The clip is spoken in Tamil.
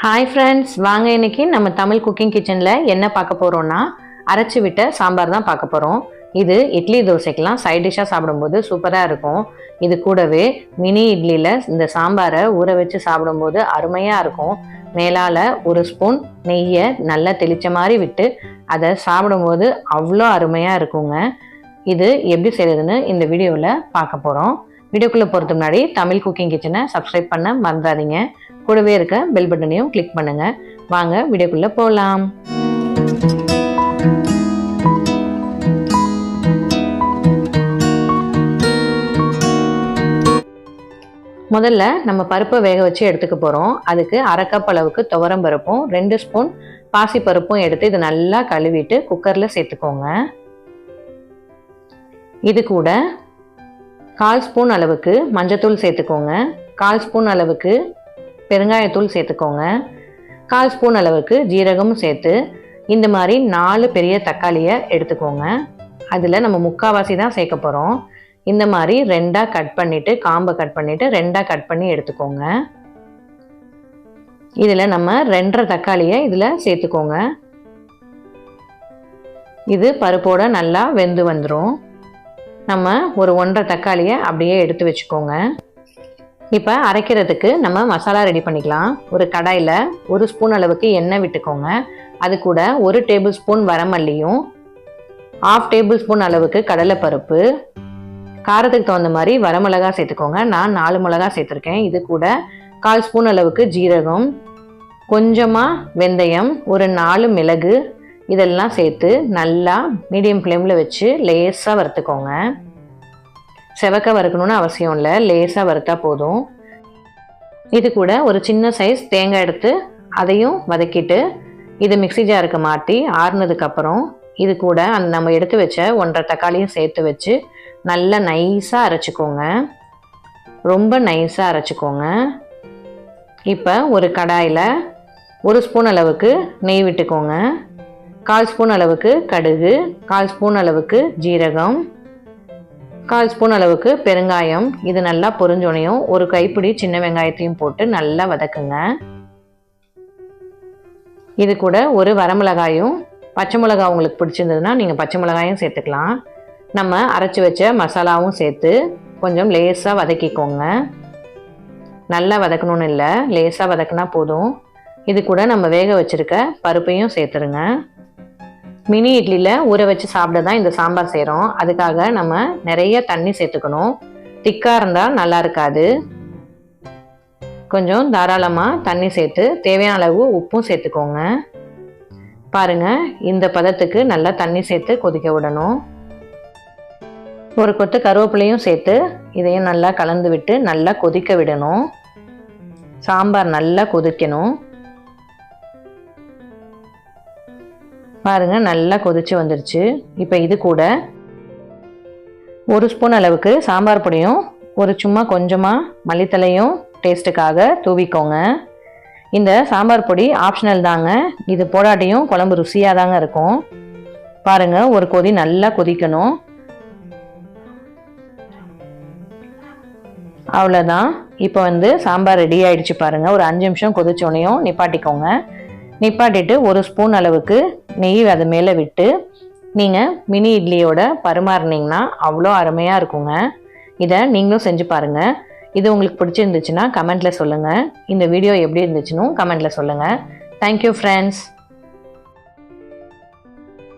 ஹாய் ஃப்ரெண்ட்ஸ் வாங்க இன்னைக்கு நம்ம தமிழ் குக்கிங் கிச்சனில் என்ன பார்க்க போகிறோம்னா அரைச்சி விட்ட சாம்பார் தான் பார்க்க போகிறோம் இது இட்லி தோசைக்கெலாம் சைட் டிஷ்ஷாக சாப்பிடும்போது சூப்பராக இருக்கும். இது கூடவே மினி இட்லியில் இந்த சாம்பாரை ஊற வச்சு சாப்பிடும்போது அருமையாக இருக்கும். மேலால் ஒரு ஸ்பூன் நெய்யை நல்லா தெளித்த மாதிரி விட்டு அதை சாப்பிடும்போது அவ்வளோ அருமையாக இருக்குங்க. இது எப்படி செய்யறதுன்னு இந்த வீடியோவில் பார்க்க போகிறோம் வீடியோக்குள்ளே போகிறது முன்னாடி தமிழ் குக்கிங் கிச்சனை சப்ஸ்கிரைப் பண்ண மறந்துடாதீங்க. கூடவே இருக்க பெல் பட்டனையும் கிளிக் பண்ணுங்கள் வாங்க வீடியோக்குள்ளே போகலாம் முதல்ல நம்ம பருப்பை வேக வச்சு எடுத்துக்க போகிறோம் அதுக்கு அரை கப் அளவுக்கு துவரம் பருப்பும் ரெண்டு ஸ்பூன் பாசி பருப்பும் எடுத்து இதை நல்லா கழுவிட்டு குக்கரில் சேர்த்துக்கோங்க. இது கூட கால் ஸ்பூன் அளவுக்கு மஞ்சத்தூள் சேர்த்துக்கோங்க. கால் ஸ்பூன் அளவுக்கு பெருங்காயத்தூள் சேர்த்துக்கோங்க. கால் ஸ்பூன் அளவுக்கு ஜீரகமும் சேர்த்து இந்த மாதிரி நாலு பெரிய தக்காளியை எடுத்துக்கோங்க. அதில் நம்ம முக்கால்வாசி தான் சேர்க்க போகிறோம் இந்த மாதிரி ரெண்டாக கட் பண்ணிவிட்டு காம்பை கட் பண்ணிவிட்டு ரெண்டாக கட் பண்ணி எடுத்துக்கோங்க. இதில் நம்ம ரெண்டரை தக்காளியை இதில் சேர்த்துக்கோங்க. இது பருப்போடு நல்லா வெந்து வந்துடும் நம்ம ஒரு ஒன்றரை தக்காளியை அப்படியே எடுத்து வச்சுக்கோங்க. இப்போ அரைக்கிறதுக்கு நம்ம மசாலா ரெடி பண்ணிக்கலாம். ஒரு கடாயில் ஒரு ஸ்பூன் அளவுக்கு எண்ணெய் விட்டுக்கோங்க. அது கூட ஒரு டேபிள் ஸ்பூன் வரமல்லியும் ஆஃப் டேபிள் ஸ்பூன் அளவுக்கு கடலைப்பருப்பு. காரத்துக்கு தகுந்த மாதிரி வரமிளகா சேர்த்துக்கோங்க. நான் நாலு மிளகா சேர்த்துருக்கேன். இது கூட கால் ஸ்பூன் அளவுக்கு ஜீரகம் கொஞ்சமாக வெந்தயம் ஒரு நாலு மிளகு இதெல்லாம் சேர்த்து நல்லா மீடியம் ஃப்ளேமில் வச்சு லேஸாக வறுத்துக்கோங்க. செவக்க வறுக்கணும்னு அவசியம் இல்லை. லேசாக வறுத்தா போதும். இது கூட ஒரு சின்ன சைஸ் தேங்காய் எடுத்து அதையும் வதக்கிட்டு இது மிக்ஸி ஜாருக்கு மாட்டி ஆறுனதுக்கப்புறம் இது கூட அந்த நம்ம எடுத்து வச்ச ஒன்றரை தக்காளியும் சேர்த்து வச்சு நல்லா நைஸாக அரைச்சிக்கோங்க. ரொம்ப நைஸாக அரைச்சிக்கோங்க. இப்போ ஒரு கடாயில் ஒரு ஸ்பூன் அளவுக்கு நெய் விட்டுக்கோங்க. கால் ஸ்பூன் அளவுக்கு கடுகு கால் ஸ்பூன் அளவுக்கு ஜீரகம் கால் ஸ்பூன் அளவுக்கு பெருங்காயம். இது நல்லா பொரிஞ்சோனையும் ஒரு கைப்பிடி சின்ன வெங்காயத்தையும் போட்டு நல்லா வதக்குங்க. இது கூட ஒரு வரமிளகாயும் பச்சை மிளகாய் உங்களுக்கு பிடிச்சிருந்ததுன்னா நீங்கள் பச்சை மிளகாயும் சேர்த்துக்கலாம். நம்ம அரைச்சி வச்ச மசாலாவும் சேர்த்து கொஞ்சம் லேஸாக வதக்கிக்கோங்க. நல்லா வதக்கணும்னு இல்லை லேஸாக வதக்குனா போதும். இது கூட நம்ம வேக வச்சுருக்க பருப்பையும் சேர்த்துருங்க. மினி இட்லியில் ஊற வச்சு சாப்பிட தான் இந்த சாம்பார் செய்கிறோம் அதுக்காக நம்ம நிறைய தண்ணி சேர்த்துக்கணும். திக்காக இருந்தால் நல்லா இருக்காது. கொஞ்சம் தாராளமாக தண்ணி சேர்த்து தேவையான அளவு உப்பும் சேர்த்துக்கோங்க. பாருங்கள் இந்த பதத்துக்கு நல்லா தண்ணி சேர்த்து கொதிக்க விடணும். ஒரு கொத்து கருவேப்பிலையும் சேர்த்து இதையும் நல்லா கலந்து விட்டு நல்லா கொதிக்க விடணும். சாம்பார் நல்லா கொதிக்கணும். பாருங்கள் நல்லா கொதித்து வந்துருச்சு. இப்போ இது கூட ஒரு ஸ்பூன் அளவுக்கு சாம்பார் பொடியும் ஒரு சும்மா கொஞ்சமாக மல்லித்தலையும் டேஸ்ட்டுக்காக தூவிக்கோங்க. இந்த சாம்பார் பொடி ஆப்ஷனல் தாங்க. இது போடாட்டியும் குழம்பு ருசியாக தாங்க இருக்கும். பாருங்க ஒரு கொதி நல்லா கொதிக்கணும். அவ்வளோதான் இப்போ வந்து சாம்பார் ரெடி ஆயிடுச்சு பாருங்கள் ஒரு அஞ்சு நிமிஷம் கொதிச்சோடனையும் நிப்பாட்டிக்கோங்க. நிப்பாட்டிட்டு ஒரு ஸ்பூன் அளவுக்கு நெய் அது மேலே விட்டு நீங்கள் மினி இட்லியோட பரிமாறினீங்கன்னா அவ்வளோ அருமையாக இருக்குங்க. இதை நீங்களும் செஞ்சு பாருங்கள் இது உங்களுக்கு பிடிச்சிருந்துச்சுன்னா கமெண்ட்டில் சொல்லுங்கள் இந்த வீடியோ எப்படி இருந்துச்சுன்னு கமெண்ட்டில் சொல்லுங்கள் தேங்க்யூ ஃப்ரெண்ட்ஸ்